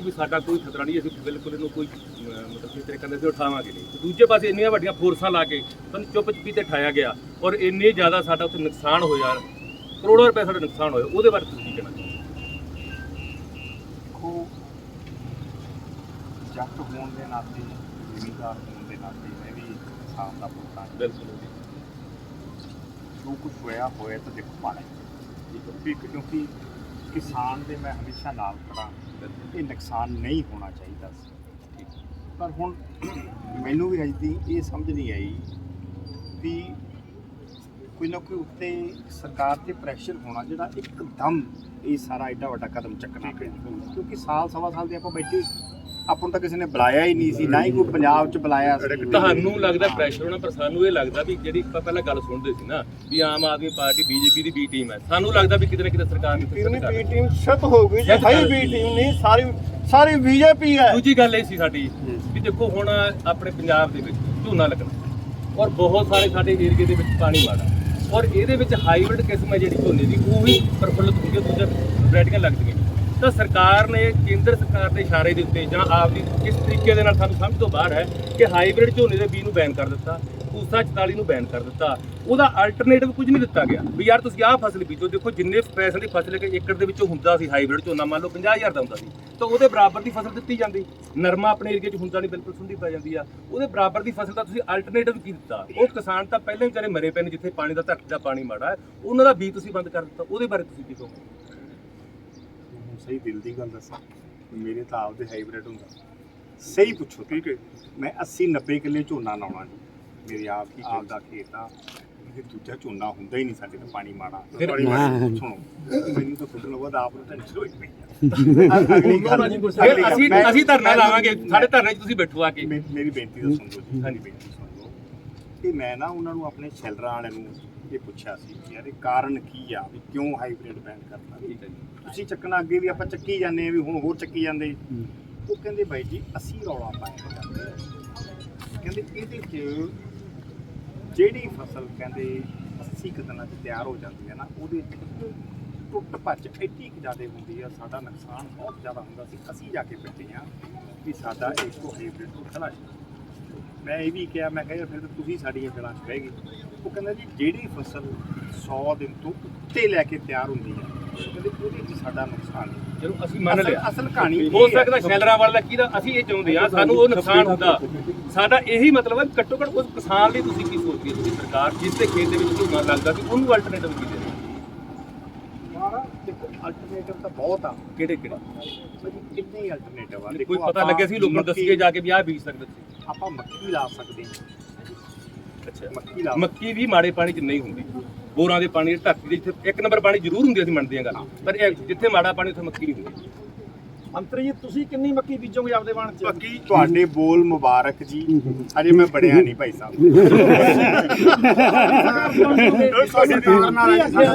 ਵੀ ਸਾਡਾ ਕੋਈ ਖਤਰਾ ਨਹੀਂ ਅਸੀਂ ਬਿਲਕੁਲ ਇਹਨੂੰ ਕੋਈ ਮਤਲਬ ਕਿਸੇ ਤਰੀਕੇ ਨਾਲ ਅਸੀਂ ਉਠਾਵਾਂਗੇ ਨਹੀਂ। ਤੇ ਦੂਜੇ ਪਾਸੇ ਇੰਨੀਆਂ ਵੱਡੀਆਂ ਫੋਰਸਾਂ ਲਾ ਕੇ ਸਾਨੂੰ ਚੁੱਪ ਚਪੀਤੇ ਠਾਇਆ ਗਿਆ ਔਰ ਇੰਨੇ ਜ਼ਿਆਦਾ ਸਾਡਾ ਉੱਥੇ ਨੁਕਸਾਨ ਹੋਇਆ ਕਰੋੜਾਂ ਰੁਪਏ ਸਾਡਾ ਨੁਕਸਾਨ ਹੋਇਆ ਉਹਦੇ ਬਾਰੇ ਤੁਸੀਂ ਕੀ ਕਹਿਣਾ ਦੇਖੋ ਜੱਟ ਹੋਣ ਦੇ ਨਾਤੇ ਜ਼ਿਮੀਦਾਰ ਹੋਣ ਦੇ ਨਾਤੇ ਮੈਂ ਵੀ ਕਿਸਾਨ ਦਾ ਪੁੱਤ ਹਾਂ। ਬਿਲਕੁਲ ਜੀ। ਕੁਝ ਹੋਇਆ ਹੋਇਆ ਤਾਂ ਦੇਖੋ ਪਾਣਾ ਕਿਉਂਕਿ ਕਿਸਾਨ ਦੇ ਮੈਂ ਹਮੇਸ਼ਾ ਨਾਲ ਖੜਾ ਇਹ ਨੁਕਸਾਨ ਨਹੀਂ ਹੋਣਾ ਚਾਹੀਦਾ ਸੀ। ਪਰ ਹੁਣ ਮੈਨੂੰ ਵੀ ਅਜੇ ਦੀ ਇਹ ਸਮਝ ਨਹੀਂ ਆਈ ਵੀ ਕੋਈ ਨਾ ਕੋਈ ਉੱਤੇ ਸਰਕਾਰ ਤੇ ਪ੍ਰੈਸ਼ਰ ਹੋਣਾ ਜਿਹੜਾ ਇੱਕਦਮ ਇਹ ਸਾਰਾ ਐਡਾ ਵੱਡਾ ਕਦਮ ਚੱਕਣਾ ਪਿਆ ਕਿਉਂਕਿ ਸਾਲ ਸਵਾ ਸਾਲ ਦੇ ਆਪਾਂ ਬੈਠੇ ਆਪਾਂ ਨੂੰ ਤਾਂ ਕਿਸੇ ਨੇ ਬੁਲਾਇਆ ਹੀ ਨਹੀਂ ਸੀ ਨਾ ਹੀ ਕੋਈ ਪੰਜਾਬ 'ਚ ਬੁਲਾਇਆ ਸੀ। ਤੁਹਾਨੂੰ ਲੱਗਦਾ ਪ੍ਰੈਸ਼ਰ ਹੋਣਾ ਪਰ ਸਾਨੂੰ ਇਹ ਲੱਗਦਾ ਵੀ ਜਿਹੜੀ ਆਪਾਂ ਪਹਿਲਾਂ ਗੱਲ ਸੁਣਦੇ ਸੀ ਨਾ ਵੀ ਆਮ ਆਦਮੀ ਪਾਰਟੀ ਬੀਜੇਪੀ ਦੀ ਬੀ ਟੀਮ ਹੈ। ਸਾਨੂੰ ਲੱਗਦਾ ਵੀ ਕਿਤੇ ਨਾ ਕਿਤੇ ਸਰਕਾਰ ਨੇ ਟੀਮ ਸਰਕਾਰ ਬੀ ਟੀਮ ਸ਼ਤ ਹੋ ਗਈ ਜੇ ਸ਼ਤ ਹੈ ਕਰ ਬੀ। ਟੀਮ ਨਹੀਂ ਸਾਰੀ ਸਾਰੀ ਬੀਜੇਪੀ ਹੈ। ਦੂਜੀ ਗੱਲ ਇਹ ਸੀ ਸਾਡੀ ਵੀ ਦੇਖੋ ਹੁਣ ਆਪਣੇ ਪੰਜਾਬ ਦੇ ਵਿੱਚ ਝੋਨਾ ਲੱਗਣਾ ਔਰ ਬਹੁਤ ਸਾਰੇ ਸਾਡੇ ਏਰੀਏ ਦੇ ਵਿੱਚ ਪਾਣੀ ਮਾੜਾ ਔਰ ਇਹਦੇ ਵਿੱਚ ਹਾਈਬ੍ਰਿਡ ਕਿਸਮ ਹੈ ਜਿਹੜੀ ਝੋਨੇ ਦੀ ਉਹ ਵੀ ਪ੍ਰਫੁੱਲਤ ਹੁੰਦੀ ਹੈ ਦੂਜਾ ਵੈਰਾਈਟੀਆਂ ਲੱਗਦੀਆਂ। ਤਾਂ ਸਰਕਾਰ ਨੇ ਕੇਂਦਰ ਸਰਕਾਰ ਦੇ ਇਸ਼ਾਰੇ ਦੇ ਉੱਤੇ ਜਾਂ ਆਪ ਦੀ ਕਿਸ ਤਰੀਕੇ ਦੇ ਨਾਲ ਸਾਨੂੰ ਸਮਝ ਤੋਂ ਬਾਹਰ ਹੈ ਕਿ ਹਾਈਬ੍ਰਿਡ ਝੋਨੇ ਦੇ ਬੀਜ ਨੂੰ ਬੈਨ ਕਰ ਦਿੱਤਾ ਪੂਸਾ 44 ਨੂੰ ਬੈਨ ਕਰ ਦਿੱਤਾ। ਉਹਦਾ ਅਲਟਰਨੇਟਿਵ ਕੁਝ ਨਹੀਂ ਦਿੱਤਾ ਗਿਆ। ਵੀ ਯਾਰ ਤੁਸੀਂ ਆਹ ਫਸਲ ਬੀਜੋ, ਦੇਖੋ ਜਿੰਨੇ ਪੈਸੇ ਦੀ ਫਸਲ ਕਿ ਏਕੜ ਦੇ ਵਿੱਚੋਂ ਹੁੰਦਾ ਸੀ ਹਾਈਬ੍ਰਿਡ ਝੋਨਾ, ਮੰਨ ਲਓ 50000 ਦਾ ਹੁੰਦਾ ਸੀ, ਤਾਂ ਉਹਦੇ ਬਰਾਬਰ ਦੀ ਫਸਲ ਦਿੱਤੀ ਜਾਂਦੀ। ਨਰਮਾ ਆਪਣੇ ਏਰੀਏ 'ਚ ਹੁੰਦਾ ਨਹੀਂ, ਬਿਲਕੁਲ ਸੁੰਡੀ ਪੈ ਜਾਂਦੀ ਆ। ਉਹਦੇ ਬਰਾਬਰ ਦੀ ਫਸਲ ਦਾ ਤੁਸੀਂ ਅਲਟਰਨੇਟਿਵ ਕੀ ਦਿੱਤਾ? ਉਹ ਕਿਸਾਨ ਤਾਂ ਪਹਿਲਾਂ ਹੀ ਵਿਚਾਰੇ ਮਰੇ ਪਏ ਨੇ, ਜਿੱਥੇ ਪਾਣੀ ਦਾ ਧਰਤੀ ਦਾ ਪਾਣੀ ਮਾੜਾ ਹੈ, ਉਹਨਾਂ ਦਾ ਬੀਜ ਤੁਸੀਂ ਬੰਦ ਕਰ ਦਿੱਤਾ। ਉਹਦੇ ਬਾਰੇ ਤੁਸੀਂ ਕੀ ਕਹੋਗੇ? ਸਹੀ ਦਿਲ ਦੀ ਗੱਲ ਦੱਸਾਂ ਮੇਰੇ ਤਾਂ ਆਪਦੇ ਹਾਈਬ੍ਰਿਡ ਹੁੰਦਾ। ਸਹੀ ਪੁੱਛੋ ਠੀਕ ਹੈ? ਮੈਂ 80 90 ਕਿੱਲੇ ਝੋਨਾ ਲਾਉਣਾ ਜੀ। ਮੇਰੇ ਆਪ ਹੀ ਆਪ ਦਾ ਖੇਤ ਆ। ਇਹ ਦੂਜਾ ਝੋਨਾ ਹੁੰਦਾ ਹੀ ਨਹੀਂ ਸਾਡੇ ਤਾਂ ਪਾਣੀ ਮਾੜਾ। ਸੁਣੋ ਮੈਨੂੰ ਤਾਂ ਖੁਦ ਨੂੰ ਆਪ ਨੂੰ ਟੈਨਸ਼ਨ ਹੋਈ ਪਈ ਆ। ਅਗਲੀ ਗੱਲ ਫਿਰ ਅਸੀਂ ਅਸੀਂ ਧਰਨਾ ਲਾਵਾਂਗੇ। ਸਾਡੇ ਧਰਨੇ 'ਚ ਤੁਸੀਂ ਬੈਠੋ ਆ ਕੇ। ਮੇਰੀ ਬੇਨਤੀ ਤਾਂ ਸੁਣ ਲਓ ਜੀ। ਹਾਂਜੀ ਬੇਨਤੀ ਸੁਣ ਲਓ। ਕਿ ਮੈਂ ਨਾ ਉਹਨਾਂ ਨੂੰ ਆਪਣੇ ਸ਼ੈਲਰਾਂ ਵਾਲਿਆਂ ਨੂੰ ਇਹ ਪੁੱਛਿਆ ਸੀ ਕਿ ਯਾਰ ਇਹ ਕਾਰਨ ਕੀ ਆ ਵੀ ਕਿਉਂ ਹਾਈਬ੍ਰਿਡ ਬੈਨ ਕਰਤਾ? ਠੀਕ ਹੈ ਜੀ। ਤੁਸੀਂ ਚੱਕਣਾ ਅੱਗੇ ਵੀ ਆਪਾਂ ਚੱਕੀ ਜਾਂਦੇ ਆ ਵੀ ਹੁਣ ਹੋਰ ਚੱਕੀ ਜਾਂਦੇ। ਉਹ ਕਹਿੰਦੇ ਬਾਈ ਜੀ ਅਸੀਂ ਰੌਲਾ ਪਾਇਆ। ਕਹਿੰਦੇ ਇਹਦੇ 'ਚ ਜਿਹੜੀ ਫਸਲ ਕਹਿੰਦੇ 80 ਕੁ ਦਿਨਾਂ 'ਚ ਤਿਆਰ ਹੋ ਜਾਂਦੀ ਹੈ ਨਾ ਉਹਦੇ 'ਚ ਟੁੱਟ ਭੱਜ ਐਡੀ ਕੁ ਜ਼ਿਆਦਾ ਹੁੰਦੀ ਆ ਸਾਡਾ ਨੁਕਸਾਨ ਬਹੁਤ ਜ਼ਿਆਦਾ ਹੁੰਦਾ ਸੀ। ਅਸੀਂ ਜਾ ਕੇ ਬੈਠੇ ਆ ਵੀ ਸਾਡਾ ਇੱਕੋ ਹਾਈਬ੍ਰਿਡ ਖਲਾ ਮੈਂ ਇਹ ਵੀ ਕਿਹਾ ਮੈਂ ਕਿਹਾ ਫਿਰ ਤੁਸੀਂ ਸਾਡੀਆਂ ਜੜਾਂ 'ਚ ਬਹਿ ਗਏ। ਉਹ ਕਹਿੰਦਾ ਜੀ ਜਿਹੜੀ ਫਸਲ 100 ਦਿਨ ਤੋਂ ਉੱਤੇ ਲੈ ਕੇ ਤਿਆਰ ਹੁੰਦੀ ਹੈ ਕਹਿੰਦੇ ਉਹਦੇ 'ਚ ਸਾਡਾ ਨੁਕਸਾਨ ਹੈ। ਚਲੋ ਅਸੀਂ ਮੰਨ ਅਸਲ- ਲਿਆ। ਅਸਲ ਕਹਾਣੀ ਹੋ ਇਹ ਹੈ। ਸਕਦਾ ਸ਼ੈਲਰਾਂ ਵਾਲਾ ਕੀ ਦਾ ਅਸੀਂ ਇਹ ਚਾਹੁੰਦੇ ਆ ਸਾਨੂੰ ਉਹ ਨੁਕਸਾਨ ਹੁੰਦਾ। ਸਾਡਾ ਇਹੀ ਮਤਲਬ ਹੈ ਵੀ ਘੱਟੋ ਘੱਟ ਉਸ ਕਿਸਾਨ ਲਈ ਤੁਸੀਂ ਕੀ ਸੋਚਦੀ ਹੋ? ਤੁਸੀਂ ਸਰਕਾਰ ਜਿਸ ਦੇ ਖੇਤ ਦੇ ਵਿੱਚ ਝੋਨਾ ਲੱਗਦਾ ਸੀ ਉਹਨੂੰ ਅਲਟਰਨੇਟਿਵ ਕੀ ਦੇ ਰਹੀ ਹੈ? ਯਾਰ ਦੇਖੋ ਅਲਟਰਨੇਟਿਵ ਤਾਂ ਬਹੁਤ ਆ। ਕਿਹੜੇ ਕਿਹੜੇ? ਭਾਜੀ ਕਿੰਨੇ ਹੀ ਅਲਟਰਨੇਟਿਵ ਆ। ਕੋਈ ਪਤਾ ਲੱਗਿਆ ਸੀ ਲੋਕਾਂ ਨੂੰ ਦੱਸੀਏ ਜਾ ਕੇ ਵੀ ਆਹ ਬੀਜ ਸਕਦੇ ਸੀ। ਆਪਾਂ ਮੱਕੀ ਲਾ ਸਕਦੇ ਹਾਂ। ਅੱਛਾ। ਮੱਕੀ ਵੀ ਮਾੜੇ ਪਾਣੀ 'ਚ ਨਹੀਂ ਹੁੰਦੀ। ਬੋਰਾਂ ਦੇ ਪਾਣੀ ਧਰਤੀ ਦੇ ਜਿੱਥੇ ਇੱਕ ਨੰਬਰ ਪਾਣੀ ਜ਼ਰੂਰ ਹੁੰਦੀ ਅਸੀਂ ਮੰਨਦੇ ਹਾਂ ਗੱਲ। ਪਰ ਇਹ ਜਿੱਥੇ ਮਾੜਾ ਪਾਣੀ ਉੱਥੇ ਮੱਕੀ ਨਹੀਂ ਹੁੰਦੀ। ਮੰਤਰੀ ਜੀ ਤੁਸੀਂ ਕਿੰਨੀ ਮੱਕੀ ਬੀਜੋਗੇ ਆਪਦੇ ਵਾਣ ਚ? ਮੱਕੀ ਤੁਹਾਡੇ ਬੋਲ ਮੁਬਾਰਕ ਜੀ। ਅਜੇ ਮੈਂ ਬੜਿਆ ਨਹੀਂ ਭਾਈ ਸਾਹਿਬ।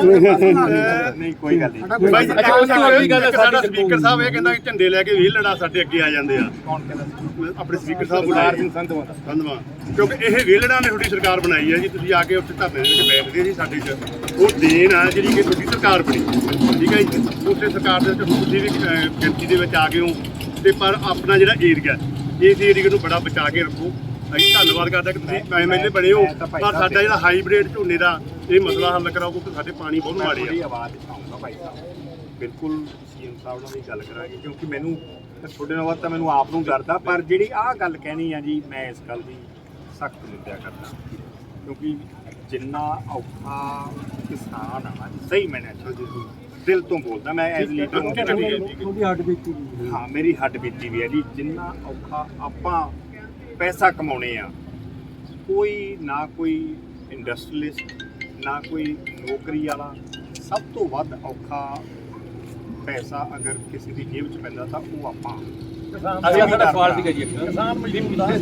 ਨਹੀਂ ਕੋਈ ਗੱਲ ਨਹੀਂ। ਭਾਈ ਜੀ, ਅੱਛਾ, ਉਸ ਤੋਂ ਅਗਲੀ ਗੱਲ ਹੈ, ਸਾਡਾ ਸਪੀਕਰ ਸਾਹਿਬ ਇਹ ਕਹਿੰਦਾ ਕਿ ਝੰਡੇ ਲੈ ਕੇ ਵੀ ਲੜਾ ਸਾਡੇ ਅੱਗੇ ਆ ਜਾਂਦੇ ਆ। ਕੌਣ ਕਹਿੰਦਾ? ਆਪਣੇ ਸਪੀਕਰ ਸਾਹਿਬ ਬੁਲਾਏ ਸਿੰਘ ਸੰਧਵਾਂ। ਧੰਨਵਾਦ ਕਿਉਂਕਿ ਇਹ ਵੇਲੜਾ ਨੇ ਤੁਹਾਡੀ ਸਰਕਾਰ ਬਣਾਈ ਹੈ ਜੀ। ਤੁਸੀਂ ਆ ਕੇ ਉੱਥੇ ਧਰਨੇ ਦੇ ਵਿੱਚ ਬੈਠਦੇ ਜੀ ਸਾਡੇ 'ਚ। ਉਹ ਦੇਣ ਆ ਜਿਹੜੀ ਕਿ ਤੁਹਾਡੀ ਸਰਕਾਰ ਬਣੀ। ਠੀਕ ਹੈ ਜੀ? ਉਸੇ ਸਰਕਾਰ ਦੇ ਵਿੱਚ ਹੁਣ ਤੁਸੀਂ ਵੀ ਗਿਣਤੀ ਦੇ ਵਿੱਚ ਆ ਗਏ ਹੋ। ਤੇ ਪਰ ਆਪਣਾ ਜਿਹੜਾ ਏਰੀਆ ਇਸ ਏਰੀਆ ਨੂੰ ਬੜਾ ਬਚਾ ਕੇ ਰੱਖੋ। ਅਸੀਂ ਧੰਨਵਾਦ ਕਰਦੇ ਕਿ ਤੁਸੀਂ ਐਮਐਲਏ ਬਣੇ ਹੋ। ਪਰ ਸਾਡਾ ਜਿਹੜਾ ਹਾਈਬ੍ਰਿਡ ਝੋਨੇ ਦਾ ਇਹ ਮਸਲਾ ਹੱਲ ਕਰਾਓ ਕਿਉਂਕਿ ਸਾਡੇ ਪਾਣੀ ਬਹੁਤ ਮਾੜੇ ਆ। ਬਿਲਕੁਲ ਸੀਐਮ ਸਾਹਿਬ ਨਾਲ ਵੀ ਗੱਲ ਕਰਾਂਗੇ ਕਿਉਂਕਿ ਮੈਨੂੰ ਤੁਹਾਡੇ ਨਾਲ ਵੱਧ ਤਾਂ ਮੈਨੂੰ ਆਪ ਨੂੰ ਡਰਦਾ ਪਰ ਜਿਹੜੀ ਆਹ ਗੱਲ ਕਹਿਣੀ ਆ ਜੀ ਮੈਂ ਇਸ ਗੱਲ ਦੀ ਸਖਤ ਨਿੰਦਿਆ ਕਰਦਾ। ਕਿਉਂਕਿ ਜਿੰਨਾ ਔਖਾ ਕਿਸਾਨ ਆ ਸਹੀ ਮੈਨੇ ਦਿਲ ਤੋਂ ਬੋਲਦਾ ਮੈਂ ਐਜ਼ ਲੀਡਰ ਤੁਹਾਡੀ ਹੱਡ ਬੀਤੀ ਹਾਂ। ਮੇਰੀ ਹੱਡ ਬੀਤੀ ਵੀ ਹੈ ਜੀ ਜਿੰਨਾ ਔਖਾ ਆਪਾਂ ਪੈਸਾ ਕਮਾਉਣੇ ਆ ਕੋਈ ਨਾ ਕੋਈ ਇੰਡਸਟਰੀਲਿਸਟ ਨਾ ਕੋਈ ਨੌਕਰੀ ਵਾਲਾ ਸਭ ਤੋਂ ਵੱਧ ਔਖਾ ਪੈਸਾ ਅਗਰ ਕਿਸੇ ਦੀ ਜੇਬ 'ਚ ਪੈਂਦਾ ਤਾਂ ਉਹ ਆਪਾਂ। ਅਗਲਾ ਸਾਡਾ ਜੀ ਇੱਕ ਕਿਸਾਨ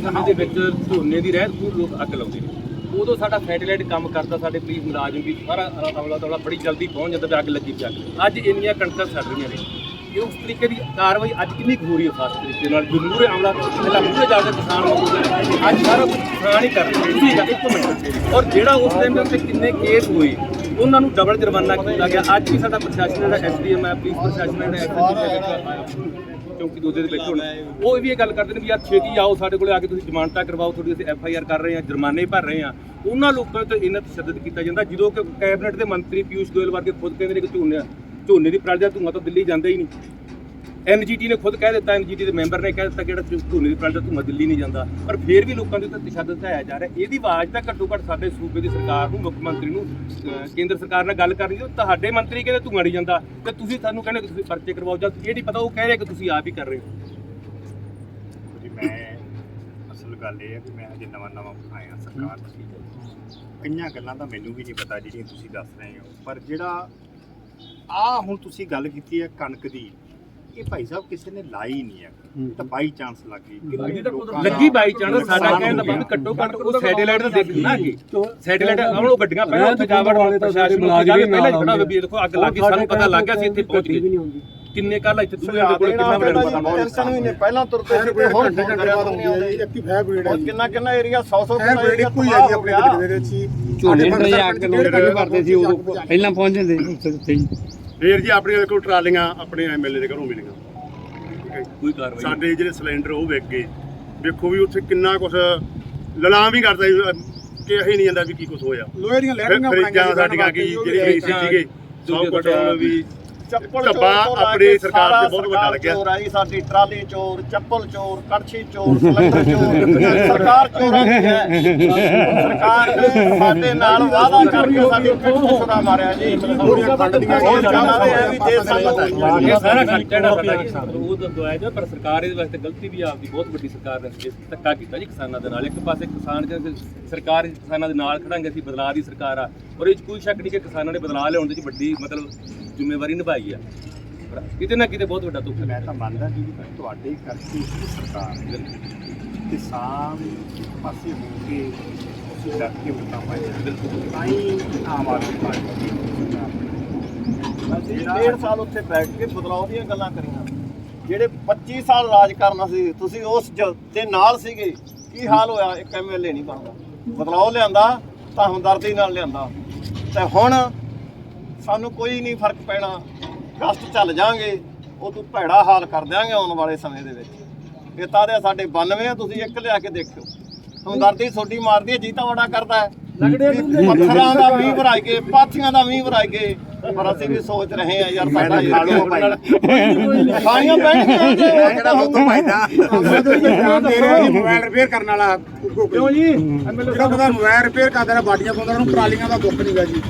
ਸਮੇਂ ਦੇ ਵਿੱਚ ਝੋਨੇ ਦੀ ਰਹਿਤ ਖੂਬ ਲੋਕ ਅੱਗ ਲਾਉਂਦੇ ਨੇ। ਉਦੋਂ ਸਾਡਾ ਸੈਟੇਲਾਈਟ ਕੰਮ ਕਰਦਾ, ਸਾਡੇ ਪੁਲਿਸ ਮੁਲਾਜ਼ਮ ਵੀ ਸਾਰਾ ਅਮਲਾ ਤਵਲਾ ਬੜੀ ਜਲਦੀ ਪਹੁੰਚ ਜਾਂਦਾ ਤੇ ਅੱਗ ਲੱਗੀ ਪਈ ਅੱਜ ਇੰਨੀਆਂ ਕਣਕਾਂ ਸੜ ਰਹੀਆਂ ਨੇ। ਇਹ ਉਸ ਤਰੀਕੇ ਦੀ ਕਾਰਵਾਈ ਅੱਜ ਕਿੰਨੀ ਕੁ ਹੋ ਰਹੀ ਹੈ ਖਾਸ ਤਰੀਕੇ ਨਾਲ? ਜਮਹੂਰੇ ਅਮਲਾ ਪਹਿਲਾਂ ਮੂਹਰੇ ਜਾ ਕੇ ਕਿਸਾਨ ਮੌਜੂਦ ਅੱਜ ਸਾਰਾ ਕੁਝ ਕਿਸਾਨ ਹੀ ਕਰ ਰਹੇ ਠੀਕ ਹੈ ਇੱਕ ਮਿੰਟ ਔਰ ਜਿਹੜਾ ਉਸ ਟਾਈਮ ਦੇ ਉੱਤੇ ਕਿੰਨੇ ਕੇਸ ਹੋਏ ਉਹਨਾਂ ਨੂੰ ਡਬਲ ਜੁਰਮਾਨਾ ਕੀਤਾ ਗਿਆ? ਅੱਜ ਵੀ ਸਾਡਾ ਪ੍ਰਸ਼ਾਸਨ ਜਿਹੜਾ ਐਸਡੀਐਮ ਹੈ ਪੁਲਿਸ ਪ੍ਰਸ਼ਾਸਨ ਜਿਹੜਾ ਐਸਡੀਐਮ ਹੈ ਚੌਂਕੀ ਦੋਦੇ ਦੇ ਵਿੱਚ ਹੋਣ। ਉਹ ਵੀ ਇਹ ਗੱਲ ਕਰਦੇ ਨੇ ਵੀ ਯਾਰ ਛੇਤੀ ਆਓ, ਸਾਡੇ ਕੋਲੇ ਆ ਕੇ ਤੁਸੀਂ ਜ਼ਮਾਨਤਾਂ ਕਰਵਾਓ, ਤੁਹਾਡੀ ਅਸੀਂ ਐਫ ਆਈ ਆਰ ਕਰ ਰਹੇ ਹਾਂ, ਜੁਰਮਾਨੇ ਭਰ ਰਹੇ ਹਾਂ। ਉਹਨਾਂ ਲੋਕਾਂ ਤੋਂ ਇਹਨਾਂ ਤਸ਼ੱਦਦ ਕੀਤਾ ਜਾਂਦਾ, ਜਦੋਂ ਕਿ ਕੈਬਨਿਟ ਦੇ ਮੰਤਰੀ ਪਿਊਸ਼ ਗੋਇਲ ਵਰਗੇ ਖੁਦ ਕਹਿੰਦੇ ਨੇ ਕਿ ਝੋਨੇ ਝੋਨੇ ਦੀ ਪਰਾਲੀ ਦਾ ਧੂੰਆਂ ਦਿੱਲੀ ਜਾਂਦਾ ਹੀ ਨਹੀਂ। ਐਨਜੀਟੀ ਨੇ ਖੁਦ ਕਹਿ ਦਿੱਤਾ, ਐਨਜੀਟੀ ਦੇ ਮੈਂਬਰ ਨੇ ਕਹਿ ਦਿੱਤਾ ਕਿ ਜਿਹੜਾ ਝੋਨੇ ਦੀ ਪਰਾਲੀ ਦਾ ਧੂੰਆਂ ਦਿੱਲੀ ਨਹੀਂ ਜਾਂਦਾ। ਪਰ ਫਿਰ ਵੀ ਲੋਕਾਂ ਦੇ ਉੱਤੇ ਤਸ਼ੱਦਦ ਢਾਇਆ ਜਾ ਰਿਹਾ। ਇਹਦੀ ਆਵਾਜ਼ ਤਾਂ ਘੱਟੋ ਘੱਟ ਸਾਡੇ ਸੂਬੇ ਦੀ ਸਰਕਾਰ ਨੂੰ, ਮੁੱਖ ਮੰਤਰੀ ਨੂੰ ਕੇਂਦਰ ਸਰਕਾਰ ਨਾਲ ਗੱਲ ਕਰਨੀ ਚਾਹੀਦੀ। ਤੁਹਾਡੇ ਮੰਤਰੀ ਕਹਿੰਦੇ ਧੂੰਆਂ ਨਹੀਂ ਜਾਂਦਾ। ਤੇ ਤੁਸੀਂ ਸਾਨੂੰ ਕਹਿੰਦੇ ਤੁਸੀਂ ਪਰਚੇ ਕਰਵਾਓ ਜਾਂ ਇਹ ਨਹੀਂ ਪਤਾ, ਉਹ ਕਹਿ ਰਹੇ ਕਿ ਤੁਸੀਂ ਆਪ ਹੀ ਕਰ ਰਹੇ ਹੋ। ਜੀ, ਮੈਂ ਅਸਲ ਗੱਲ ਇਹ ਹੈ ਕਿ ਮੈਂ ਅਜੇ ਨਵਾਂ ਨਵਾਂ ਆਇਆ ਸਰਕਾਰ ਕਈਆਂ ਗੱਲਾਂ ਤਾਂ ਮੈਨੂੰ ਵੀ ਨਹੀਂ ਪਤਾ ਜਿਹੜੀਆਂ ਤੁਸੀਂ ਦੱਸ ਰਹੇ ਹੋ। ਪਰ ਜਿਹੜਾ ਆ ਹੁਣ ਤੁਸੀਂ ਗੱਲ ਕੀਤੀ ਹੈ ਕਣਕ ਦੀ ਇਹ ਭਾਈ ਸਾਹਿਬ ਕਿਸੇ ਨੇ ਲਾਈ ਨਹੀਂ ਹੈ। ਇਹ ਤਾਂ ਬਾਈ ਚਾਂਸ ਲੱਗ ਗਈ। ਕਿੰਨੇ ਲੋਕਾਂ ਦਾ ਲੱਗੀ ਬਾਈ ਚਾਂਸ ਸਾਡਾ ਕਹਿਣ ਦਾ ਹੋ। ਮਤਲਬ ਘੱਟੋ ਘੱਟ ਉਹ ਸੈਟੇਲਾਈਟ ਤਾਂ ਦੇਖ ਨਾ ਅੱਗੇ ਸੈਟੇਲਾਈਟ ਆਉਣ ਉਹ ਗੱਡੀਆਂ ਪਹਿਲਾਂ ਉੱਥੇ ਜਾ ਵੜਨ ਪ੍ਰਸ਼ਾਸਨ ਨੂੰ ਜਾ ਕੇ ਪਹਿਲਾਂ ਹੀ ਖੜਾ ਹੋਵੇ ਵੀ ਇਹ ਦੇਖੋ ਅੱਗ ਲੱਗ ਗਈ ਸਾਨੂੰ ਪਤਾ ਲੱਗ ਗਿਆ ਸੀ ਇੱਥੇ ਪਹੁੰਚ ਗਏ। ਕਿੰਨੇ ਕੱਲ ਇੱਥੇ ਦੂਜੇ ਦੇ ਕੋਲ ਕਿੰਨਾ ਬੜਾ ਪਤਾ ਟੈਨਸ਼ਨ ਵੀ ਨੇ ਪਹਿਲਾਂ ਤੁਰਦੇ ਸੀ ਤੇ ਹੁਣ ਫੋਨ ਕਰਿਆ ਤੋਂ ਨਹੀਂ ਆਉਂਦੇ ਇੱਕ ਹੀ ਫਾਇਰ ਬ੍ਰਿਗੇਡ ਹੈ ਕਿੰਨਾ ਕਿੰਨਾ ਏਰੀਆ 100 100 ਫਾਇਰ ਬ੍ਰਿਗੇਡ ਇੱਕੋ ਹੀ ਹੈ ਜੀ ਆਪਣੇ ਦੇ ਵਿੱਚ ਹੀ ਝੋਨੇ ਨੂੰ ਜਾ ਕੇ ਲੋਕ ਕਿਵੇਂ ਭਰਦੇ ਸੀ ਉਦੋਂ। ਪਹਿਲਾਂ ਪਹੁੰਚ ਜਾਂਦੇ ਫੇਰ ਜੀ ਆਪਣੀਆਂ ਦੇਖੋ ਟਰਾਲੀਆਂ ਆਪਣੇ ਐਮਐਲਏ ਦੇ ਘਰੋਂ ਮਿਲੀਆਂ ਠੀਕ ਹੈ। ਕੋਈ ਕਾਰਵਾਈ। ਸਾਡੇ ਜਿਹੜੇ ਸਿਲੰਡਰ ਉਹ ਵਿਕ ਗਏ। ਵੇਖੋ ਵੀ ਉੱਥੇ ਕਿੰਨਾ ਕੁਝ ਲਲਾਮ ਵੀ ਕਰਦਾ ਕਿ ਹੀ ਨਹੀਂ ਜਾਂਦਾ ਵੀ ਕੀ ਕੁਝ ਹੋਇਆ। ਲੋਹੇ ਦੀਆਂ ਲੈਟਰਿੰਗਾਂ ਬਣਾਈਆਂ ਸਾਡੀਆਂ ਕੀ ਜਿਹੜੇ ਏਸੀ ਸੀਗੇ ਸਭ ਕੁਝ ਵੀ ਚੱਪਲ ਧੱਬਾ ਆਪਣੀ ਕੇ ਸਰਕਾਰ ਸਾਰਾ ਤੇ ਬਹੁਤ ਵੱਡਾ ਲੱਗਿਆ। ਚੋਰ ਆਈ ਸਾਡੀ ਟਰਾਲੀ ਚੋਰ ਚੱਪਲ ਚੋਰ ਕੜਛੀ ਚੋਰ ਸਿਲੰਡਰ ਚੋਰ ਸਰਕਾਰ ਚੋਰਾਂ ਹੈ। ਸਰਕਾਰ ਨੇ ਸਾਡੇ ਨਾਲ ਵਾਅਦਾ ਕਰਕੇ ਸਾਡੀ ਪਿੱਠ ਛੁਰਾ ਮਾਰਿਆ ਜੀ। ਪੂਰੀਆਂ ਖੰਡ ਦੀਆਂ ਚਾਹੁੰਦੇ ਆ ਵੀ ਜੇ ਸਾਨੂੰ ਇਹ ਸਾਰਾ ਖਰਚਾ ਜਿਹੜਾ ਸਾਡਾ ਜੀ ਉਹ ਤਾਂ ਦਵਾਇਆ ਜਾ ਪਰ ਸਰਕਾਰ ਇਹਦੇ ਵਾਸਤੇ ਗਲਤੀ ਵੀ ਆਪਦੀ ਬਹੁਤ ਵੱਡੀ ਸਰਕਾਰ ਨੇ ਇਸ ਧੱਕਾ ਕੀਤਾ ਜੀ ਕਿਸਾਨਾਂ ਦੇ ਨਾਲ। ਇੱਕ ਪਾਸੇ ਕਿਸਾਨ ਸਰਕਾਰ ਕਿਸਾਨਾਂ ਦੇ ਨਾਲ ਖੜਾਂਗੇ ਅਸੀਂ ਬਦਲਾਅ ਦੀ ਸਰਕਾਰ ਆ। ਔਰ ਇਹ 'ਚ ਕੋਈ ਸ਼ੱਕ ਨਹੀਂ ਕਿ ਕਿਸਾਨਾਂ ਨੇ ਬਦਲਾਅ ਲਿਆਉਣ ਦੇ ਵਿੱਚ ਵੱਡੀ ਮਤਲਬ ਜ਼ਿੰਮੇਵਾਰੀ ਨਿਭਾਈ ਆ। ਕਿਤੇ ਨਾ ਕਿਤੇ ਬਹੁਤ ਵੱਡਾ ਦੁੱਖ ਮੈਂ ਤਾਂ ਮੰਨਦਾ ਜੀ ਵੀ ਤੁਹਾਡੇ ਕਰਕੇ ਸਰਕਾਰ ਕਿਸਾਨ ਪਾਸੇ ਹੋ ਕੇ ਤੁਸੀਂ ਡਟ ਕੇ ਵੋਟਾਂ ਪਾਈਆਂ ਤਾਂ ਹੀ ਆਮ ਆਦਮੀ ਪਾਰਟੀ ਅਸੀਂ ਡੇਢ ਸਾਲ ਉੱਥੇ ਬੈਠ ਕੇ ਬਦਲਾਅ ਦੀਆਂ ਗੱਲਾਂ ਕਰੀਆਂ। ਜਿਹੜੇ 25 ਸਾਲ ਰਾਜ ਕਰਨਾ ਸੀ ਤੁਸੀਂ ਉਸ ਦੇ ਨਾਲ ਸੀਗੇ। ਕੀ ਹਾਲ ਹੋਇਆ? ਇੱਕ ਐਮਐਲਏ ਨਹੀਂ ਬਣਦਾ। ਬਦਲਾਅ ਲਿਆਂਦਾ ਤਾਂ ਹਮਦਰਦੀ ਨਾਲ ਲਿਆਂਦਾ। ਤੇ ਹੁਣ ਸਾਨੂੰ ਕੋਈ ਨਹੀਂ ਫ਼ਰਕ ਪੈਣਾ। ਕਸ਼ਟ ਚੱਲ ਜਾਾਂਗੇ ਉਹ ਤੋਂ ਭੈੜਾ ਹਾਲ ਕਰ ਦਿਆਂਗੇ ਆਉਣ ਵਾਲੇ ਸਮੇਂ ਦੇ ਵਿੱਚ। ਇਹ ਤਾਂ ਦੇ ਸਾਡੇ 92 ਆ ਤੁਸੀਂ ਇੱਕ ਲਿਆ ਕੇ ਦੇਖਿਓ। ਹਮਦਰਦੀ ਤੁਹਾਡੀ ਮਾਰਦੀ ਹੈ ਜੀਤਾ ਵੜਾ ਕਰਦਾ ਹੈ। ਪੱਥਰਾਂ ਦਾ ਮੀਂਹ ਭਰਾਈ ਕੇ ਪਾਥੀਆਂ ਦਾ ਮੀਂਹ ਭਰਾਈ ਕੇ ਪਰ ਅਸੀਂ ਵੀ ਸੋਚ ਰਹੇ ਹਾਂ ਯਾਰ ਸਾਡਾ ਤਾਂ ਖਾਲੂ ਭਾਈ। ਖਾਣੀਆਂ ਪੈਣਗੀਆਂ ਤੇ ਮੈਂ ਕਿਹੜਾ ਦੁੱਧ ਪਾਈਦਾ ਦੇ। ਰਿਹਾ ਜੀ ਮੋਬਾਈਲ ਰਿਪੇਅਰ ਕਰਨ ਵਾਲਾ। ਕਿਉਂ ਜੀ? ਜਿਹੜਾ ਬੰਦਾ ਮੋਬਾਈਲ ਰਿਪੇਅਰ ਕਰਦਾ ਬਾਡੀਆਂ ਪਾਉਂਦਾ ਉਹਨੂੰ ਟਰਾਲੀਆਂ ਦਾ ਦੁੱਖ ਨਹੀਂਗਾ ਜੀ।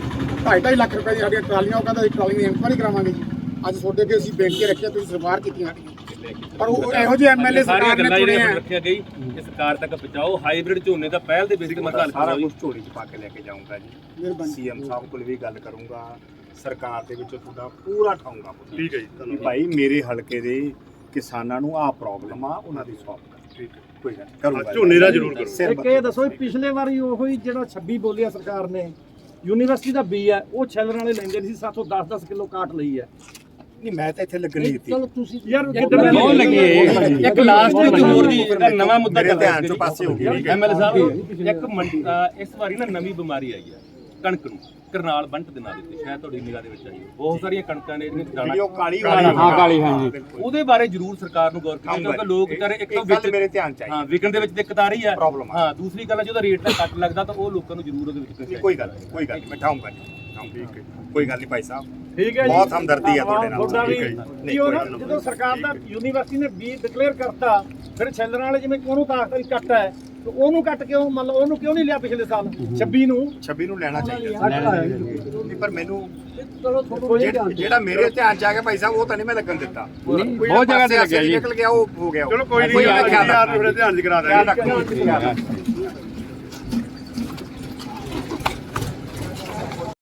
2.5 ਲੱਖ ਰੁਪਏ ਦੀ ਸਾਡੀਆਂ ਟਰਾਲੀਆਂ ਉਹ ਕਹਿੰਦਾ ਅਸੀਂ ਟਰਾਲੀਆਂ ਦੀ ਇਨਕੁਆਰੀ ਕਰਾਵਾਂਗੇ ਜੀ। ਅੱਜ ਤੁਹਾਡੇ ਅੱਗੇ ਅਸੀਂ ਬੇਨਤੀ ਰੱਖਿਆ ਤੁਸੀਂ ਸਰਕਾਰ ਕੀਤੀਆਂ ਸਾਡੀਆਂ ਪਰ ਉਹ ਇਹੋ ਜਿਹੇ ਐਮਐਲਏ ਸਾਰੀਆਂ ਸਰਕਾਰ ਨੇ ਗੱਲਾਂ ਚੁਣੇ ਜਿਹੜੀਆਂ ਆ ਰੱਖਿਆ ਗਈ ਇਹ ਸਰਕਾਰ ਤੱਕ ਪਹੁੰਚਾਓ। ਹਾਈਬ੍ਰਿਡ ਝੋਨੇ ਦਾ ਪਹਿਲ ਦੇ ਬੇਸਿਸ ਤੇ ਮਸਲਾ ਹੱਲ ਸਾਰਾ ਕਰੋ ਜੀ। ਕੁਝ ਝੋਲੀ 'ਚ ਪਾ ਕੇ ਲੈ ਕੇ ਜਾਊਂਗਾ ਜੀ। ਮਿਹਰਬਾਨੀ। ਸੀਐਮ ਸਾਹਿਬ ਕੋਲ ਵੀ ਗੱਲ ਕਰੂੰਗਾ। ਸਰਕਾਰ ਦੇ ਵਿੱਚ ਤੁਹਾਡਾ ਪੂਰਾ ਠਾਉਂਗਾ ਠੀਕ ਹੈ ਜੀ ਵੀ ਧੰਨਵਾਦ। ਭਾਈ ਮੇਰੇ ਹਲਕੇ ਦੇ ਕਿਸਾਨਾਂ ਨੂੰ ਆਹ ਪ੍ਰੋਬਲਮ ਆ ਉਹਨਾਂ ਦੀ ਸੌਲਵ ਕਰ। ਠੀਕ ਹੈ। ਕੋਈ ਗੱਲ ਕਰੂੰਗਾ ਝੋਨੇ ਦਾ ਜ਼ਰੂਰ ਕਰੋ। ਸਿਰ ਇੱਕ ਇਹ ਦੱਸੋ ਪਿਛਲੇ ਵਾਰੀ ਉਹੋ ਹੀ ਜਿਹੜਾ 26 ਬੋਲਿਆ ਸਰਕਾਰ ਨੇ ਯੂਨੀਵਰਸਿਟੀ ਦਾ ਬੀ ਹੈ ਉਹ ਛੈਲਣ ਵਾਲੇ ਲੈਂਦੇ ਨਹੀਂ ਸੀ ਸਾਥੋਂ 10-10 ਕਿਲੋ ਕਾਟ ਲਈ ਹੈ। ਨਹੀਂ ਮੈਂ ਤਾਂ ਇੱਥੇ ਲੱਗਣ ਦਿੱਤੀ ਚਲੋ ਤੁਸੀਂ ਯਾਰ ਬਹੁਤ ਲੱਗੀ ਇੱਕ ਲਾਸਟ ਵਿੱਚ ਹੋਰ ਇਹਦਾ ਨਵਾਂ ਮੁੱਦਾ ਚੱਲ ਧਿਆਨ ਚੋਂ ਪਾਸੇ ਹੋ ਗਿਆ। ਐਮਐਲ ਸਾਹਿਬ ਇੱਕ ਇਸ ਵਾਰੀ ਨਾ ਨਵੀਂ ਬਿਮਾਰੀ ਆਈ ਹੈ ਕਣਕ ਨੂੰ। ਕਰਨਾਲ ਬੰਟ ਦੇ ਨਾਂ ਦੇ ਉੱਤੇ ਸ਼ਾਇਦ ਤੁਹਾਡੀ ਨਿਗਾਹ ਦੇ ਵਿੱਚ ਆਈ ਹੋਵੇ। ਬਹੁਤ ਸਾਰੀਆਂ ਕਣਕਾਂ ਨੇ ਜਿਹੜੀਆਂ ਦਾਣਾ ਜਿਹੜੀ ਉਹ ਕਾਲੀ ਹਾਂ, ਕਾਲੀ, ਹਾਂਜੀ। ਬਿਲਕੁਲ। ਉਹਦੇ ਬਾਰੇ ਜ਼ਰੂਰ ਸਰਕਾਰ ਨੂੰ ਗੌਰ ਕਰਨੀ ਕਿਉਂਕਿ ਲੋਕ ਵਿਚਾਰੇ ਇੱਕ ਤਾਂ ਗੱਲ ਵਿੱਚ ਮੇਰੇ ਧਿਆਨ ਚ ਆਈ ਹਾਂ ਵਿਕਣ ਦੇ ਵਿੱਚ ਦਿੱਕਤ ਆ ਰਹੀ ਹੈ Problem ਆ। ਹਾਂ ਦੂਸਰੀ ਗੱਲ ਹੈ ਜਿਹਦਾ ਰੇਟ ਤਾਂ ਘੱਟ ਲੱਗਦਾ ਤਾਂ ਉਹ ਲੋਕਾਂ ਨੂੰ ਜ਼ਰੂਰ ਉਹਦੇ ਵਿੱਚ ਨਹੀਂ, ਕੋਈ ਗੱਲ ਨਹੀਂ ਕੋਈ ਗੱਲ ਨਹੀਂ ਮੈਂ ਠਾਉਂਗਾ ਜੀ। ਠੀਕ ਹੈ ਕੋਈ ਗੱਲ ਨਹੀਂ ਭਾਈ ਸਾਹਿਬ ਠੀਕ ਹੈ ਜੀ ਬਹੁਤ ਹਮਦਰਦੀ ਆ ਤੁਹਾਡੇ ਨਾਲ। ਤੁਹਾਡਾ ਵੀ ਠੀਕ ਹੈ ਜੀ। ਨਹੀਂ ਨਹੀਂ, ਉਹ ਕੋਈ ਨਾ ਗੱਲ ਨਹੀਂ। ਜਦੋਂ ਸਰਕਾਰ ਦਾ ਯੂਨੀਵਰਸਿਟੀ ਨੇ ਬੀ ਡਿਕਲੇਅਰ ਕਰਤਾ ਫਿਰ ਛੱਲਣ ਵਾਲੇ ਜਿਵੇਂ ਕਿ ਉਹਨੂੰ ਤਾਕਤਾਂ ਕੱਟ ਹੈ ਤੇ ਉਹਨੂੰ ਕੱਟ ਕਿਉਂ ਮਤਲਬ ਉਹਨੂੰ ਕਿਉਂ ਨਹੀਂ ਲਿਆ ਪਿਛਲੇ ਸਾਲ 26 ਨੂੰ? 26 ਨੂੰ ਲੈਣਾ ਚਾਹੀਦਾ। ਨਹੀਂ ਪਰ ਮੈਨੂੰ ਜਿਹੜਾ ਜਿਹੜਾ ਮੇਰੇ ਧਿਆਨ ਚ ਆ ਗਿਆ ਭਾਈ ਸਾਹਿਬ ਉਹ ਤਾਂ ਨਹੀਂ ਮੈਂ ਲੱਗਣ ਦਿੱਤਾ। ਬਹੁਤ ਜਗ੍ਹਾ ਤੇ ਲੱਗਿਆ ਜੀ। ਨਿਕਲ ਗਿਆ ਉਹ ਹੋ ਗਿਆ। ਚਲੋ ਕੋਈ ਨਹੀਂ ਯਾਰ ਧਿਆਨ ਚ ਕਰਾ ਦਾਂਗੇ